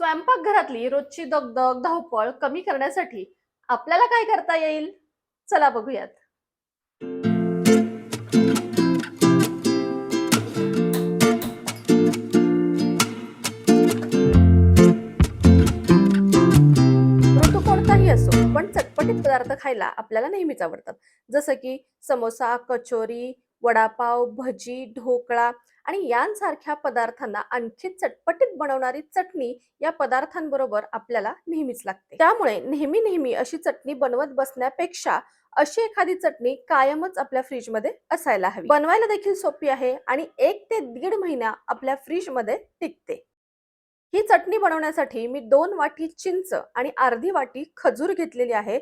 स्वयंपाकघरातली रोजची दगदग धावपळ कमी करण्यासाठी आपल्याला काय करता येईल? चला बघूयात. ऋतू कोणताही असो पण चटपटीत पदार्थ खायला आपल्याला नेहमीच आवडतात. जसं की समोसा कचोरी वडापाव भजी ढोकळा आणि यांसारख्या पदार्थांना आणखी चटपटीत बनवणारी चटणी या पदार्थांबरोबर आपल्याला नेहमीच लागते. त्यामुळे नेहमी नेहमी अशी चटणी बनवत बसण्यापेक्षा अशी एखादी चटणी कायमच आपल्या फ्रीजमध्ये असायला हवी. बनवायला देखील सोपी आहे आणि एक ते दीड महिना आपल्या फ्रीजमध्ये टिकते. ही चटणी बनवण्यासाठी मी दोन वाटी चिंच आणि अर्धी वाटी खजूर घेतलेली आहे.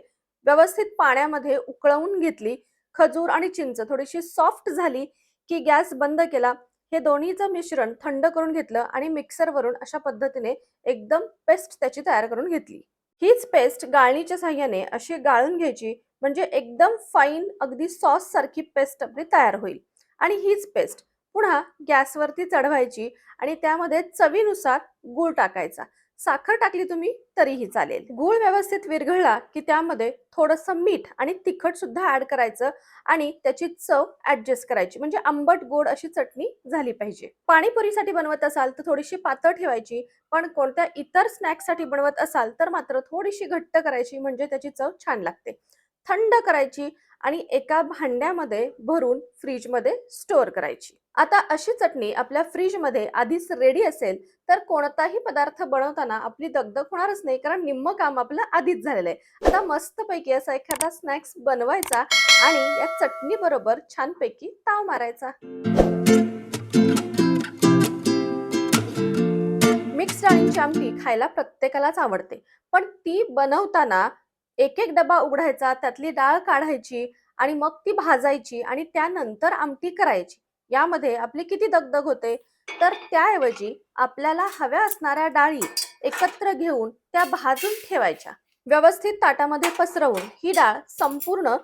व्यवस्थित पाण्यामध्ये उकळवून घेतली खजूर आणि चिंच थोडीशी सॉफ्ट झाली की गॅस बंद केला. हे दोन्हीचं मिश्रण थंड करून घेतलं आणि मिक्सरवरून अशा पद्धतीने एकदम पेस्ट त्याची तयार करून घेतली. हीच पेस्ट गाळणीच्या साह्याने अशी गाळून घ्यायची म्हणजे एकदम फाईन अगदी सॉस सारखी पेस्ट आपली तयार होईल. आणि हीच पेस्ट पुन्हा गॅसवरती चढवायची आणि त्यामध्ये चवीनुसार गूळ टाकायचा. साखर टाकली तुम्ही तरीही चालेल. गूळ व्यवस्थित विरघळला की त्यामध्ये थोडंसं मीठ आणि तिखट सुद्धा ऍड करायचं आणि त्याची चव ऍडजस्ट करायची. म्हणजे आंबट गोड अशी चटणी झाली पाहिजे. पाणीपुरीसाठी बनवत असाल तर थोडीशी पातळ ठेवायची पण कोणत्या इतर स्नॅक्ससाठी बनवत असाल तर मात्र थोडीशी घट्ट करायची म्हणजे त्याची चव छान लागते. थंड करायची आणि एका भांड्यामध्ये भरून फ्रीजमध्ये स्टोअर करायची. आता अशी चटणी आपल्या फ्रीजमध्ये आधीच रेडी असेल तर कोणताही पदार्थ बनवताना आपली दगदग होणारच नाही कारण निम्म काम आपलं आधीच झालेलं आहे. आता मस्तपैकी असा एखादा स्नॅक्स बनवायचा आणि या चटणी बरोबर छानपैकी ताव मारायचा. मिक्स डाळींची आमटी खायला प्रत्येकालाच आवडते पण ती बनवताना एक एक डबा उघडायचा त्यातली डाळ काढायची आणि मग ती भाजायची आणि त्यानंतर आमटी करायची. यामध्ये आपली किती दगदग होते? तर त्याऐवजी आपल्याला हव्या असणाऱ्या डाळी एकत्र घेऊन त्या भाजून ठेवायच्या. व्यवस्थित ताटामध्ये पसरवून ही डाळ संपूर्ण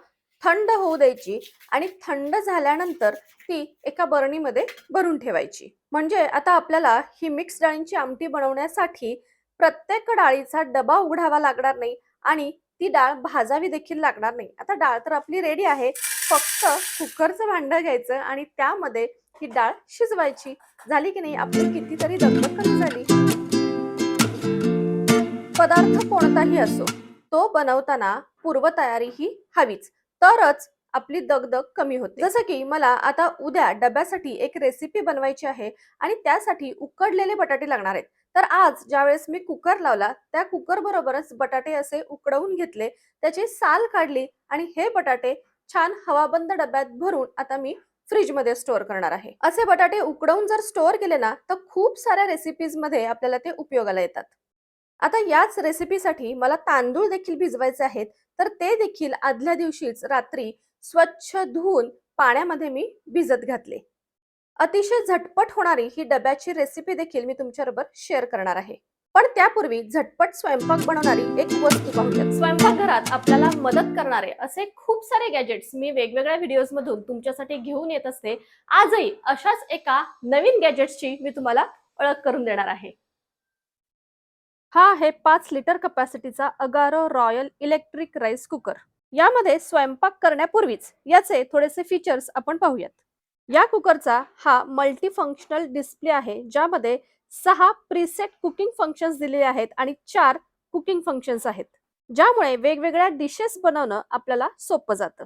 थंड होऊ द्यायची आणि थंड झाल्यानंतर ती एका बरणीमध्ये भरून ठेवायची. म्हणजे आता आपल्याला ही मिक्स डाळींची आमटी बनवण्यासाठी प्रत्येक डाळीचा डबा उघडावा लागणार नाही आणि ती डाळ भाजावी देखील लागणार नाही. आता डाळ तर आपली रेडी आहे. फक्त कुकरचं भांडं घ्यायचं आणि त्यामध्ये ही डाळ शिजवायची. झाली की नाही? आपली कितीतरी दगदग कमी झाली. पदार्थ कोणताही असो तो बनवताना पूर्वतयारी ही हवीच. तरच आपली दगदग कमी होते. जसं की मला आता उद्या डब्यासाठी एक रेसिपी बनवायची आहे आणि त्यासाठी उकडलेले बटाटे लागणार आहेत. तर आज ज्यावेळेस मी कुकर लावला त्या कुकर बरोबरच बटाटे असे उकडवून घेतले त्याची साल काढली आणि हे बटाटे छान हवाबंद डब्यात भरून आता मी फ्रीजमध्ये स्टोअर करणार आहे. असे बटाटे उकडवून जर स्टोअर केले ना तर खूप साऱ्या रेसिपीजमध्ये आपल्याला ते उपयोगाला येतात. आता याच रेसिपीसाठी मला तांदूळ देखील भिजवायचे आहेत तर ते देखील आदल्या दिवशीच रात्री स्वच्छ धुवून पाण्यामध्ये मी भिजत घातले. अतिशय झटपट होणारी ही डब्याची रेसिपी देखील मी तुमच्याबरोबर शेअर करणार आहे. पण त्यापूर्वी झटपट स्वयंपाक बनवणारी एक वस्तू पाहूयात. स्वयंपाकघरात आपल्याला मदत करणारे असे खूप सारे गॅजेट्स मी वेगवेगळ्या व्हिडिओज मधून तुमच्यासाठी घेऊन येत असते. आजही अशाच एका नवीन गॅजेट्सची मी तुम्हाला ओळख करून देणार आहे. हा आहे पाच litre कपॅसिटीचा Agaro royal electric rice cooker यामध्ये स्वयंपाक करण्यापूर्वीच याचे थोडेसे फीचर्स आपण पाहूयात. या कुकरचा हा मल्टी फंक्शनल डिस्प्ले आहे ज्यामध्ये सहा प्रीसेट कुकिंग फंक्शन्स दिलेले आहेत आणि चार कुकिंग फंक्शन्स आहेत. ज्यामुळे वेगवेगळ्या डिशेस बनवणं आपल्याला सोपं जातं.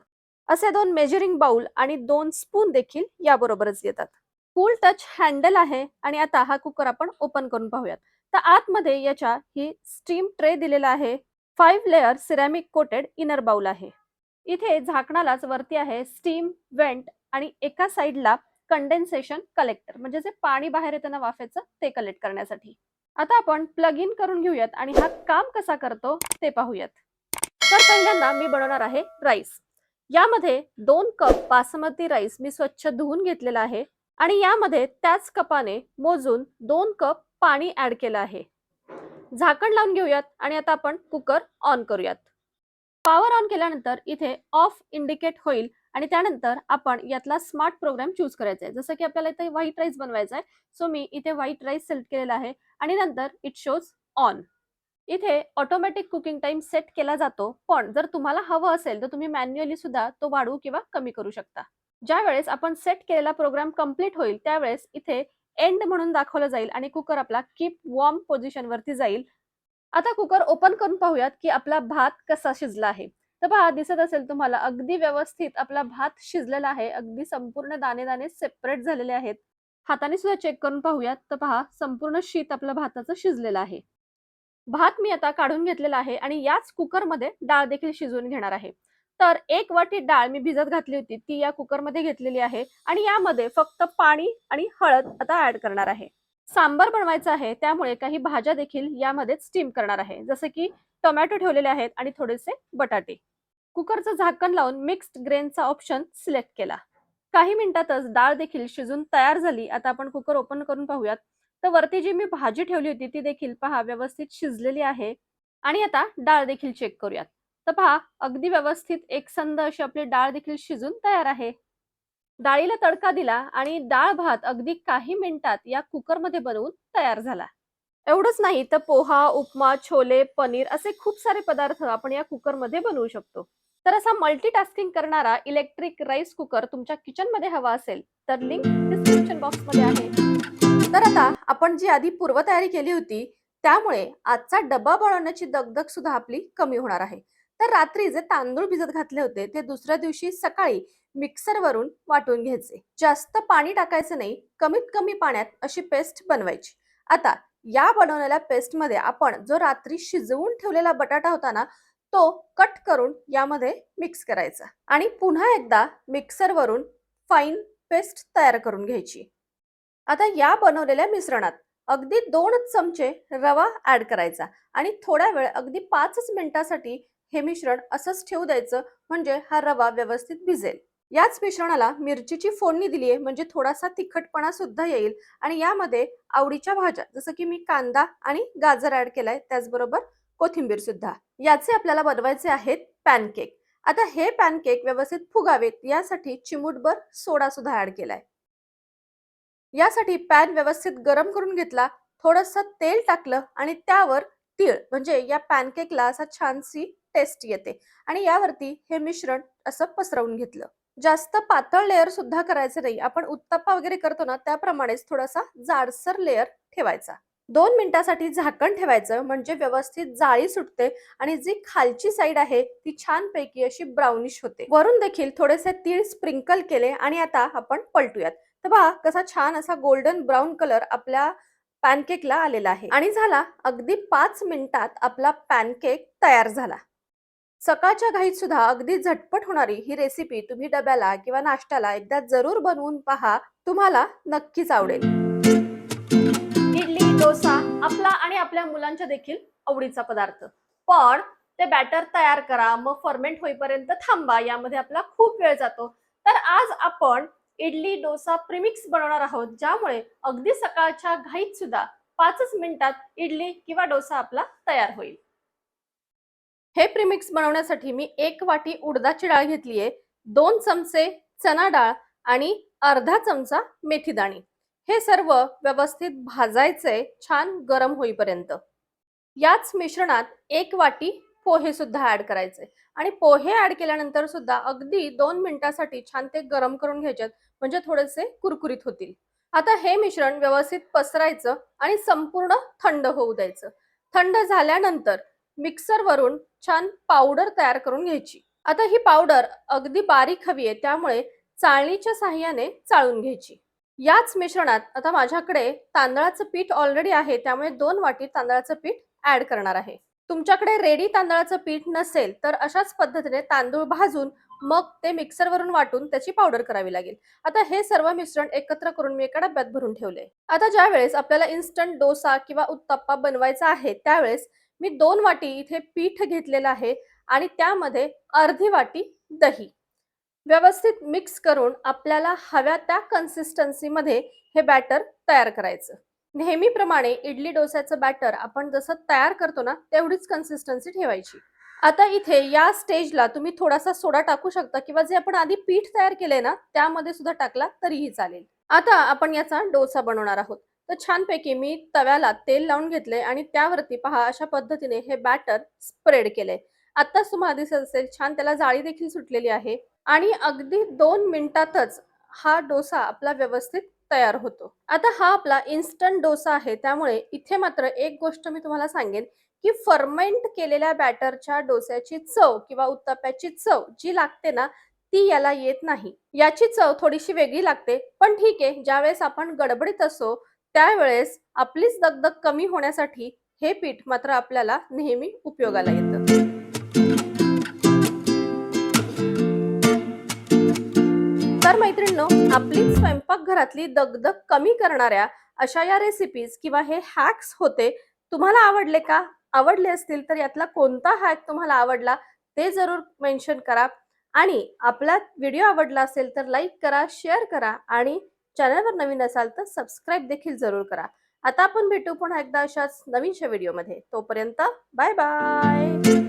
असे दोन मेजरिंग बाउल आणि दोन स्पून देखील याबरोबरच येतात. कूल टच हँडल आहे आणि आता हा कुकर आपण ओपन करून पाहूयात. तर आतमध्ये याच्या ही स्टीम ट्रे दिलेला आहे. Five layer ceramic coated inner bowl आहे. इथे झाकणालाच वरती आहे स्टीम वेंट आणि एका साईडला कंडेन्सेशन कलेक्टर म्हणजे जे पाणी बाहेर येतं ना वाफेचं ते कलेक्ट करण्यासाठी. आता आपण प्लग इन करून घेऊयात आणि हा काम कसा करतो ते पाहूयात. तर पहिल्यांदा मी बनवणार आहे राईस यामध्ये दोन कप बासमती राईस मी स्वच्छ धुवून घेतलेला आहे आणि यामध्ये त्याच कपाने मोजून दोन कप पाणी ऍड केलं आहे. झाकण लावून घेऊयात आणि आता आपण कुकर ऑन करूयात. पॉवर ऑन केल्यानंतर इथे ऑफ इंडिकेट होईल. आणि त्यानंतर आपण यातला स्मार्ट प्रोग्राम चूज करायचा आहे. जसं की आपल्याला इथे व्हाईट राईस बनवायचा आहे. सो मी इथे व्हाईट राईस सिलेक्ट केलेला आहे. आणि नंतर इट शोज ऑन इथे ऑटोमॅटिक कुकिंग टाइम सेट केला जातो. पण जर तुम्हाला हवं असेल तर तुम्ही मॅन्युअली सुद्धा तो वाढवू किंवा कमी करू शकता. ज्या वेळेस आपण सेट केलेला प्रोग्राम कंप्लीट होईल त्यावेळेस इथे एंड म्हणून दाखवलं जाईल आणि कुकर आपला कीप वॉर्म पोझिशनवरती जाईल. आता कुकर ओपन करून पाहूयात की आपला भात कसा शिजला आहे. तर पहा दिसत असेल तुम्हाला अगदी व्यवस्थित आपला भात शिजलेला आहे. अगदी संपूर्ण दाणे दाणे सेपरेट झालेले आहेत. हाताने सुद्धा चेक करून पाहूयात. तर पहा संपूर्ण शीत आपलं भाताचं शिजलेलं आहे. भात मी आता काढून घेतलेला आहे आणि याच कुकरमध्ये डाळ देखील शिजवून घेणार आहे. तर एक वाटी डाळ मी भिजत घातली होती ती या कुकरमध्ये घेतलेली आहे आणि यामध्ये फक्त पाणी आणि हळद आता ऍड करणार आहे. सांबार बनवायचा आहे त्यामुळे काही भाज्या देखील यामध्ये स्टीम करणार आहे. जसं की टोमॅटो ठेवलेले आहेत आणि थोडेसे बटाटे. कुकरचं झाकण लावून मिक्स्ड ग्रेनचा ऑप्शन सिलेक्ट केला. काही मिनिटातच डाळ देखील शिजून तयार झाली. आता आपण कुकर ओपन करून पाहूयात. तर वरती जी मी भाजी ठेवली होती ती देखील पहा व्यवस्थित शिजलेली आहे. आणि आता डाळ देखील चेक करूयात. तर पहा अगदी व्यवस्थित एकसंध अशी आपली डाळ देखील शिजून तयार आहे. डाळीला तडका दिला आणि डाळ भात अगदी काही मिनिटात या कुकरमध्ये बनवून तयार झाला. एवढंच नाही तर पोहा उपमा छोले पनीर असे खूप सारे पदार्थ आपण या कुकरमध्ये बनवू शकतो. तर असा मल्टीटास्किंग करणारा इलेक्ट्रिक राईस कुकर तुमच्या किचनमध्ये हवा असेल तर लिंक डिस्क्रिप्शन बॉक्समध्ये आहे. तर आता आपण जी आधी पूर्वतयारी केली होती त्यामुळे आजचा डबा बनवण्याची दगदग सुद्धा आपली कमी होणार आहे. तर रात्री जे तांदूळ भिजत घातले होते ते दुसऱ्या दिवशी सकाळी मिक्सरवरून वाटून घ्यायचे. जास्त पाणी टाकायचं नाही कमीत कमी पाण्यात अशी पेस्ट बनवायची. आता या बनवलेल्या पेस्टमध्ये आपण जो रात्री शिजवून ठेवलेला बटाटा होता ना तो कट करून यामध्ये मिक्स करायचा आणि पुन्हा एकदा मिक्सरवरून फाईन पेस्ट तयार करून घ्यायची. आता या बनवलेल्या मिश्रणात अगदी दोन चमचे रवा ऍड करायचा आणि थोड्या वेळ अगदी पाचच मिनिटासाठी हे मिश्रण असंच ठेवू द्यायचं म्हणजे हा रवा व्यवस्थित भिजेल. याच मिश्रणाला मिरचीची फोडणी दिली आहे म्हणजे थोडासा तिखटपणा सुद्धा येईल आणि यामध्ये आवडीच्या भाज्या जसं की मी कांदा आणि गाजर ऍड केलाय त्याचबरोबर कोथिंबीर सुद्धा. याचे आपल्याला बनवायचे आहेत पॅनकेक. आता हे पॅनकेक व्यवस्थित फुगावेत यासाठी चिमूटभर सोडा सुद्धा ऍड केलाय. यासाठी पॅन व्यवस्थित गरम करून घेतला थोडस तेल टाकलं आणि त्यावर तीळ म्हणजे या पॅनकेकला असा छानशी टेस्ट येते. आणि यावरती हे मिश्रण असं पसरवून घेतलं. जास्त पातळ लेअर सुद्धा करायचं नाही. आपण उत्तप्पा वगैरे करतो ना त्याप्रमाणेच थोडासा जाडसर लेअर ठेवायचा. दोन मिनिटासाठी झाकण ठेवायचं म्हणजे व्यवस्थित जाळी सुटते आणि जी खालची साईड आहे ती छानपैकी अशी ब्राउनिश होते. वरून देखील थोडेसे तीळ स्प्रिंकल केले आणि आता आपण पलटूयात. तर पहा कसा छान असा गोल्डन ब्राऊन कलर आपल्या पॅनकेकला आलेला आहे. आणि झाला अगदी पाच मिनिटात आपला पॅनकेक तयार झाला. सकाळच्या घाईत सुद्धा अगदी झटपट होणारी ही रेसिपी तुम्ही डब्याला किंवा नाश्त्याला एकदा जरूर बनवून पहा. तुम्हाला नक्कीच आवडेल. इडली डोसा आपला आणि आपल्या मुलांच्या देखील आवडीचा पदार्थ. पण ते बॅटर तयार करा मग फर्मेंट होईपर्यंत थांबा यामध्ये आपला खूप वेळ जातो. तर आज आपण इडली डोसा प्रिमिक्स बनवणार आहोत. ज्यामुळे अगदी सकाळच्या घाईत सुद्धा पाचच मिनिटात इडली किंवा डोसा आपला तयार होईल. हे प्रिमिक्स बनवण्यासाठी मी एक वाटी उडदाची डाळ घेतली आहे दोन चमचे चना डाळ आणि अर्धा चमचा मेथीदाणी हे सर्व व्यवस्थित भाजायचे छान गरम होईपर्यंत. याच मिश्रणात एक वाटी पोहे सुद्धा ऍड करायचे. आणि पोहे ऍड केल्यानंतर सुद्धा अगदी दोन मिनिटासाठी छान ते गरम करून घ्यायचे म्हणजे थोडेसे कुरकुरीत होतील. आता हे मिश्रण व्यवस्थित पसरायचं आणि संपूर्ण थंड होऊ द्यायचं. थंड झाल्यानंतर मिक्सरवरून छान पावडर तयार करून घ्यायची. आता ही पावडर अगदी बारीक हवी आहे त्यामुळे चाळणीच्या साह्याने चाळून घ्यायची. याच मिश्रणात आता माझ्याकडे तांदळाचं पीठ ऑलरेडी आहे त्यामुळे दोन वाटी तांदळाचं पीठ ऍड करणार आहे. तुमच्याकडे रेडी तांदळाचं पीठ नसेल तर अशाच पद्धतीने तांदूळ भाजून मग ते मिक्सर वरून वाटून त्याची पावडर करावी लागेल. आता हे सर्व मिश्रण एकत्र करून मी एका डब्यात भरून ठेवले आता ज्या वेळेस आपल्याला इन्स्टंट डोसा किंवा उत्तप्पा बनवायचा आहे त्यावेळेस मी दोन वाटी इथे पीठ घेतलेलं आहे आणि त्यामध्ये अर्धी वाटी दही. व्यवस्थित मिक्स करून आपल्याला हव्या त्या कन्सिस्टन्सीमध्ये हे बॅटर तयार करायचं. नेहमीप्रमाणे इडली डोस्याचं बॅटर आपण जसं तयार करतो ना तेवढीच कन्सिस्टन्सी ठेवायची. आता इथे या स्टेजला तुम्ही थोडासा सोडा टाकू शकता किंवा जे आपण आधी पीठ तयार केले ना त्यामध्ये सुद्धा टाकला तरीही चालेल. आता आपण याचा डोसा बनवणार आहोत. तर छानपैकी मी तव्याला तेल लावून घेतले आणि त्यावरती पहा अशा पद्धतीने हे बॅटर स्प्रेड केले आत्ताच तुम्हाला दिसत असेल छान त्याला जाळी देखील सुटलेली आहे आणि अगदी दोन मिनिटातच हा डोसा आपला व्यवस्थित तयार होतो. आता हा आपला इन्स्टंट डोसा आहे त्यामुळे इथे मात्र एक गोष्ट मी तुम्हाला सांगेन. की फर्मेंट केलेल्या बॅटरच्या डोस्याची चव किंवा उत्तप्याची चव जी लागते ना ती याला येत नाही. याची चव थोडीशी वेगळी लागते पण ठीक आहे ज्यावेळेस आपण गडबडीत असो त्यावेळेस आपलीच दगदग कमी होण्यासाठी हे पीठ मात्र आपल्याला नेहमी उपयोगाला येतं. तर मैत्रिणींनो आपली स्वयंपाकघरातली दगदग कमी करणाऱ्या अशा या रेसिपीज किंवा हे हॅक्स होते तुम्हाला आवडले का? आवडले असतील तर यातला कोणता हॅक तुम्हाला आवडला ते जरूर मेन्शन करा. आणि आपला व्हिडिओ आवडला असेल तर लाईक करा शेअर करा आणि चॅनलवर नवीन असाल तर सबस्क्राईब देखील जरूर करा. आता आपण भेटू पुन्हा एकदा अशाच नवीनशा व्हिडिओमध्ये तोपर्यंत बाय बाय